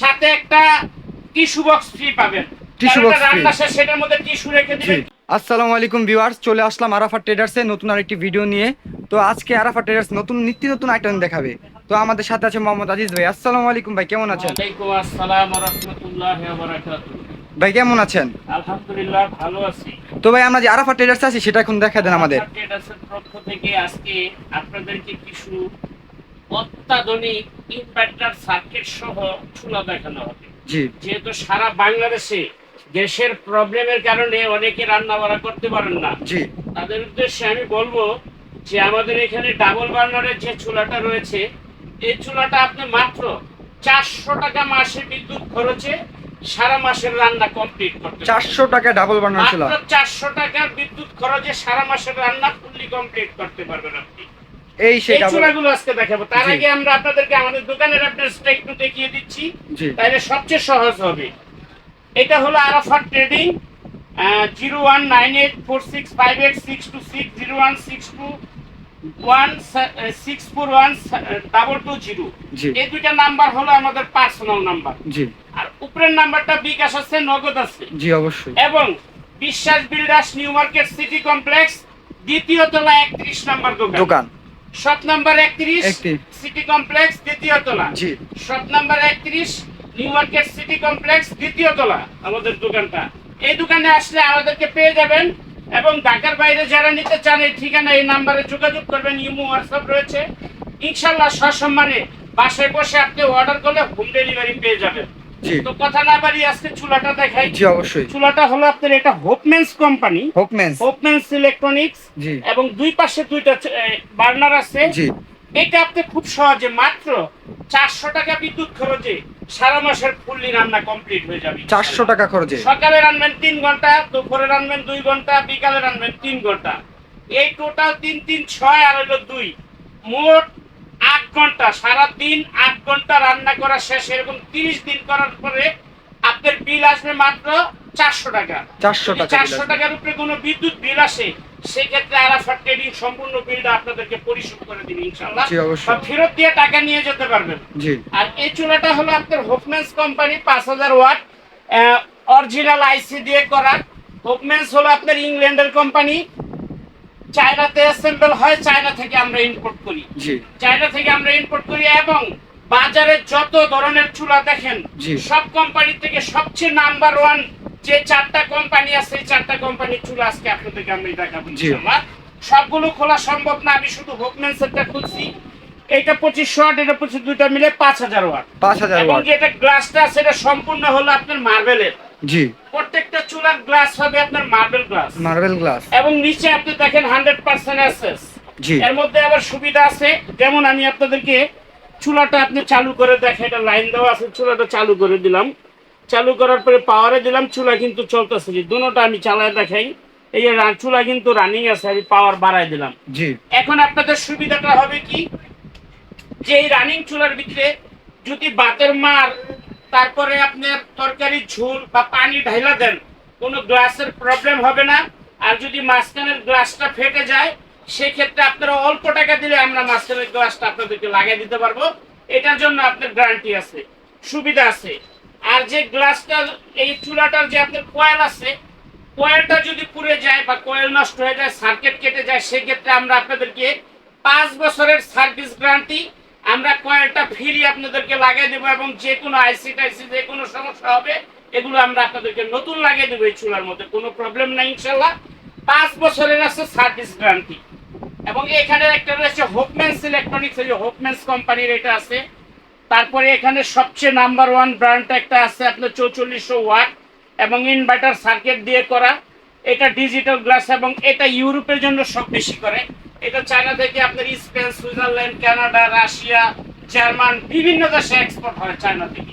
সাথে একটা tissue box free পাবেন। এটা free। রান্না শেষ সেটার মধ্যে টিস্যু রেখে দিবেন। আসসালামু আলাইকুম ভিউয়ার্স চলে আসলাম আরাফা ট্রেডার্সে নতুন আরেকটি ভিডিও নিয়ে। তো আজকে আরাফা ট্রেডার্স নতুন নিত্য নতুন আইটেম দেখাবে। তো আমাদের সাথে আছে মোহাম্মদ আজিজ ভাই। আসসালামু আলাইকুম ভাই কেমন আছেন? ওয়ালাইকুম আসসালাম ওয়া রাহমাতুল্লাহি ওয়া বারাকাতুহু ভাই কেমন আছেন? আলহামদুলিল্লাহ ভালো আছি। তো ভাই আমরা যে আরাফা ট্রেডার্স আছি সেটা এখন দেখা দেন আমাদের। ট্রেডার্সের পক্ষ থেকে আজকে আপনাদেরকে কিছু অত্যাধুনিক ইনভার্টার সার্কিট সহ চুলা দেখানো হবে। যেহেতু সারা বাংলাদেশে গ্যাসের প্রবলেমের কারণে অনেকে রান্না বান্না করতে পারেন না। তাদের উদ্দেশ্যে আমি বলব যে আমাদের এখানে ডাবল বার্নারের যে চুলাটা রয়েছে এই চুলাটা আপনি মাত্র চারশো টাকা মাসে বিদ্যুৎ খরচে সারা মাসের রান্না কমপ্লিট করতে চারশো টাকা ডাবল বার্নার মাত্র চারশো টাকার বিদ্যুৎ খরচে সারা মাসের রান্না ফুললি কমপ্লিট করতে পারবেন আপনি। এই সেই চুলাগুলো আজকে দেখাবো। তার আগে আমরা আপনাদেরকে আমাদের দোকানের অ্যাড্রেসটা একটু দেখিয়ে দিচ্ছি। তাহলে সবচেয়ে সহজ হবে। এটা হলো Arafat trading zero one nine eight four six five eight six two six zero one six two one six four one double two zero. এই দুইটা নাম্বার হলো আমাদের পার্সোনাল নাম্বার জি। আর উপরের নাম্বারটা বিকাশ আছে নগদ আছে। জি অবশ্যই। এবং Biswas builders new market city complex দ্বিতীয় তলা একত্রিশ নাম্বার দোকান। দোকান। শপ নাম্বার একত্রিশ সিটি কমপ্লেক্স দ্বিতীয় তলা। জি। শপ নাম্বার একত্রিশ নিউ মার্কেট সিটি কমপ্লেক্স দ্বিতীয় তলা আমাদের দোকানটা। এই দোকানে আসলে আমাদেরকে পেয়ে যাবেন এবং ঢাকার বাইরে যারা নিতে চান এই ঠিকানা এই নাম্বারে যোগাযোগ করবেন ইমো হোয়াটসঅ্যাপ রয়েছে। ইনশাল্লাহ সসম্মানে বাসায় বসে আপনি অর্ডার করলে হোম ডেলিভারি পেয়ে যাবেন। তো কথা না বাড়ি আজকে চুলাটা দেখাই। জি অবশ্যই। চুলাটা হলো আপনার এটা কোম্পানি। ইলেকট্রনিক্স। জি। এবং দুই পাশে দুইটা বার্নার আছে। জি। এটা আপনি খুব সহজে মাত্র চারশো টাকা বিদ্যুৎ খরচে সারা মাসের ফুললি রান্না কমপ্লিট হয়ে যাবে। চারশো টাকা খরচে। সকালে রান্নবেন তিন ঘণ্টা দুপুরে রান্নবেন দুই ঘণ্টা বিকালে রান্নবেন তিন ঘণ্টা। এই টোটাল তিন তিন ছয় আর হলো দুই। মোট আট ঘণ্টা সারা দিন আট ঘণ্টা রান্না করা শেষ এরকম তিরিশ দিন করার পরে আপনার বিল আসবে মাত্র চারশো টাকা। চারশো টাকা চারশো টাকার উপরে কোনো বিদ্যুৎ বিল আসে সেক্ষেত্রে আরাফাত ট্রেডিং সম্পূর্ণ বিলটা আপনাদেরকে পরিশোধ করে দিবে ইনশাল্লাহ ফেরত দিয়ে টাকা নিয়ে যেতে পারবেন। আর এই চুলাটা হলো আপনার হোপমেন্স কোম্পানি পাঁচ হাজার ওয়াট অরিজিনাল আইসি দিয়ে করা। হোপমেন্স হলো আপনার ইংল্যান্ডের কোম্পানি। চায়নাতে অ্যাসেম্বল হয় চায়না থেকে আমরা ইম্পোর্ট করি। চায়না থেকে আমরা ইম্পোর্ট করি এবং বাজারে যত ধরনের চুলা দেখেন সব কোম্পানি থেকে সবচেয়ে নাম্বার ওয়ান যে চারটা কোম্পানি আছে এই চারটা কোম্পানির চুলা আজকে আপনাদেরকে আমি দেখাবো। ইনশাআল্লাহ। সবগুলো খোলা সম্ভব না আমি শুধু হোপমেন্সেরটা খুলছি। এটা পঁচিশশো ওয়াট এটা পঁচিশ দুইটা মিলে পাঁচ হাজার ওয়াট। পাঁচ হাজার এবং ওয়াট। যে এটা গ্লাসটা আছে এটা সম্পূর্ণ হলো আপনার মার্বেলের জি। প্রত্যেকটা চুলার গ্লাস হবে আপনার মার্বেল গ্লাস মার্বেল গ্লাস এবং নিচে আপনি দেখেন হান্ড্রেড পার্সেন্ট অ্যাসেস জি। এর মধ্যে আবার সুবিধা আছে যেমন আমি আপনাদেরকে চুলাটা আপনি চালু করে দেখেন এটা লাইন দেওয়া আছে চুলাটা চালু করে দিলাম। চালু করার পরে পাওয়ারে দিলাম চুলা কিন্তু চলতেছে যে দুটোটা আমি চালায় দেখাই। এই যে চুলা কিন্তু রানিং আছে আমি পাওয়ার বাড়াই দিলাম। জি। এখন আপনাদের সুবিধাটা হবে কি? যে এই রানিং চুলার ভিতরে যদি বাতের মার তারপরে আপনি তরকারি ঝোল বা পানি ঢাইলা দেন, কোনো গ্লাসের প্রবলেম হবে না। আর যদি মাঝখানের গ্লাসটা ফেটে যায়, সেক্ষেত্রে আপনারা অল্প টাকা দিলে আমরা মাঝখানের গ্লাসটা আপনাদেরকে লাগিয়ে দিতে পারব। এটার জন্য আপনার গ্যারান্টি আছে, সুবিধা আছে। আর যে গ্লাসটা, এই চুলাটার যে আপনার কয়েল আছে কয়েলটা যদি পুড়ে যায় বা কয়েল নষ্ট হয়ে যায় সার্কিট কেটে যায়, সেক্ষেত্রে আমরা আপনাদেরকে পাঁচ বছরের সার্ভিস গ্যারান্টি আমরা কয়েলটা ফ্রি আপনাদেরকে লাগিয়ে দেবো এবং যে কোনো আইসি টাইসি, যে কোনো সমস্যা হবে, এগুলো আমরা আপনাদেরকে নতুন লাগিয়ে দেবো এই চুলার মধ্যে। কোনো প্রবলেম নাই, ইনশাল্লাহ। পাঁচ বছরের আছে সার্ভিস গ্যারান্টি এবং এখানে একটা রয়েছে হোপমেন্স ইলেকট্রনিক্স এই যে হোপমেন্স কোম্পানির এটা আছে। তারপরে এখানে সবচেয়ে নাম্বার ওয়ান ব্র্যান্ড একটা আছে, আপনার চৌচল্লিশশো ওয়াট এবং ইনভার্টার সার্কিট দিয়ে করা। এটা ডিজিটাল গ্লাস এবং এটা ইউরোপের জন্য সব বেশি করে। এটা চায়না থেকে আপনার Spain Switzerland Canada Russia German বিভিন্ন দেশে এক্সপোর্ট হয় চায়না থেকে।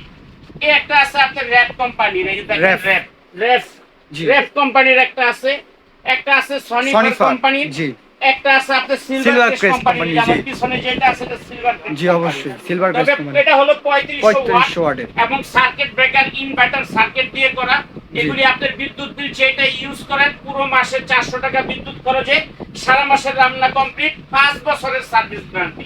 এই একটা আছে আপনার র্যাপ কোম্পানির এই দেখেন র্যাপ র্যাপ র্যাপ কোম্পানির একটা আছে। একটা আছে সনিফার কোম্পানির জি। একটা আছে আপনার সিলভার ক্রেস্ট কোম্পানি আমার। পিছনে যেটা আছে এটা সিলভার জি অবশ্যই সিলভার গ্লাস কোম্পানি এটা হলো 3500 ওয়াট এবং সার্কিট ব্রেকার ইনভার্টার সার্কিট দিয়ে করা। এগুলি আপনার বিদ্যুৎ বিল যেটা ইউজ করেন পুরো মাসে 400 টাকা বিদ্যুৎ খরচে সারা মাসের রান্না কমপ্লিট 5 বছরের সার্ভিস গ্যারান্টি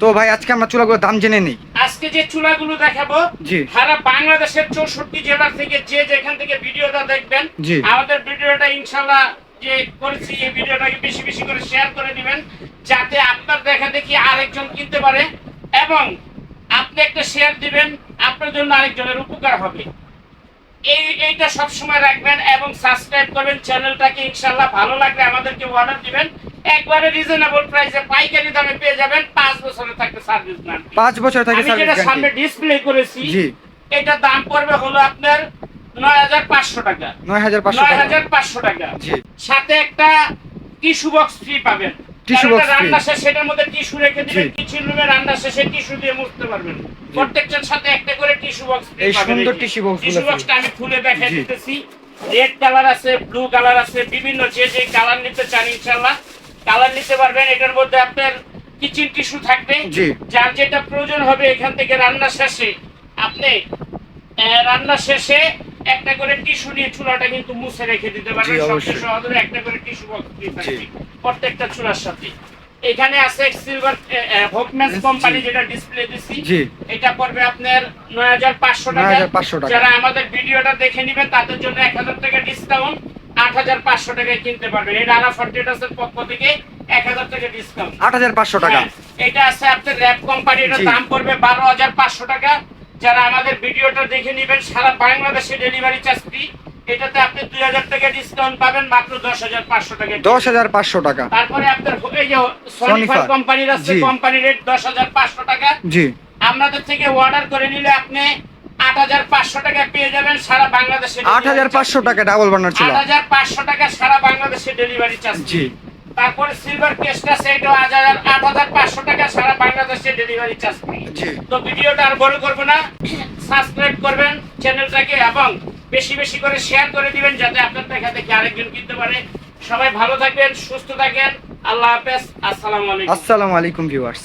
তো ভাই আজকে আমরা চুলাগুলোর দাম জেনে নিই আজকে যে চুলাগুলো দেখাবো জি। সারা বাংলাদেশের চৌষট্টি জেলা থেকে যে যেখান থেকে ভিডিওটা দেখবেন জি। আমাদের ভিডিওটা ইনশাল্লাহ যে করেছি এই ভিডিওটাকে বেশি বেশি করে শেয়ার করে দিবেন যাতে আপনার দেখা দেখি আরেকজন কিনতে পারে এবং আপনি একটা শেয়ার দিবেন আপনার জন্য আরেকজনের উপকার হবে এই এইটা সব সময় রাখবেন এবং সাবস্ক্রাইব করবেন। চ্যানেলটাকে ইনশাল্লাহ ভালো লাগলে আমাদেরকে অর্ডার দিবেন। একবারে রিজনেবল প্রাইসে পাইকারি দামে পেয়ে যাবেন। পাঁচ বছরে থাকবে সার্ভিস গ্যারান্টি পাঁচ বছর থাকে আমি যেটা সামনে ডিসপ্লে করেছি জি। এটা দাম পড়বে হলো আপনার নয় হাজার পাঁচশো টাকা। নয় হাজার পাঁচশো নয় টাকা হাজার পাঁচশো টাকা। জি। সাথে একটা টিস্যু বক্স ফ্রি পাবেন। Box এটা রান্না। শেষে সেটার মধ্যে টিস্যু রেখে দিবেন। কিচেন রুমে রান্না শেষে টিস্যু দিয়ে মুছতে পারবেন। প্রত্যেকটার সাথে একটা করে টিস্যু বক্স এই সুন্দর box গুলো টিস্যু বক্সটা আমি খুলে দেখাই। দিতেছি। রেড কালার আছে ব্লু কালার আছে বিভিন্ন যে যে কালার নিতে চান ইনশাআল্লাহ কালার নিতে পারবেন। এটার মধ্যে আপনার কিচেন টিস্যু থাকবে। যার যেটা প্রয়োজন হবে এখান থেকে রান্না শেষে আপনি রান্না শেষে একটা করে টিস্যু নিয়ে চুলাটা কিন্তু মুছে রেখে দিতে পারবেন সবচেয়ে। সহজে একটা করে টিস্যু বক্স প্রত্যেকটা চুলার সাথে। এখানে আছে সিলভার হোকম্যান কোম্পানি যেটা ডিসপ্লে দিছি। এটা পড়বে আপনার নয় হাজার পাঁচশো টাকা। 9,500 টাকা। যারা আমাদের ভিডিওটা দেখে নেবেন তাদের জন্য এক হাজার টাকা ডিসকাউন্ট আট হাজার পাঁচশো টাকায় কিনতে পারবেন। এটা আরাফার ট্রেডার্সের পক্ষ থেকে এক হাজার টাকা ডিসকাউন্ট আট হাজার পাঁচশো টাকা। হ্যাঁ, এটা আছে আপনার র্যাপ কোম্পানি এটার দাম পড়বে বারো হাজার পাঁচশো টাকা। যারা আমাদের ভিডিওটা দেখে নেবেন সারা বাংলাদেশে ডেলিভারি চার্জ ফ্রি এটাতে আপনি দুই হাজার টাকা ডিসকাউন্ট পাবেন মাত্র দশ হাজার পাঁচশো টাকা। দশ হাজার পাঁচশো টাকা। তারপরে আপনার এই যে সনিফার। কোম্পানির আছে কোম্পানি রেট দশ হাজার পাঁচশো টাকা। জি। আমাদের থেকে অর্ডার করে নিলে আপনি আট হাজার পাঁচশো টাকা পেয়ে যাবেন সারা বাংলাদেশে আট হাজার পাঁচশো টাকা ডাবল বার্নার ছিল। আট হাজার পাঁচশো টাকা সারা বাংলাদেশে ডেলিভারি চার্জ জি। তারপরে সিলভার কেসটা সেটা আজ আট হাজার পাঁচশো টাকা সারা বাংলাদেশে ডেলিভারি চার্জ ফ্রি তো ভিডিওটা আর বড় করব না সাবস্ক্রাইব করবেন চ্যানেলটাকে এবং বেশি বেশি করে শেয়ার করে দিবেন যাতে আপনার দেখা দেখে আরেকজন কিনতে পারে। সবাই ভালো থাকবেন সুস্থ থাকেন আল্লাহ হাফেজ আসসালামু আলাইকুম। আসসালামু আলাইকুম ভিউয়ার্স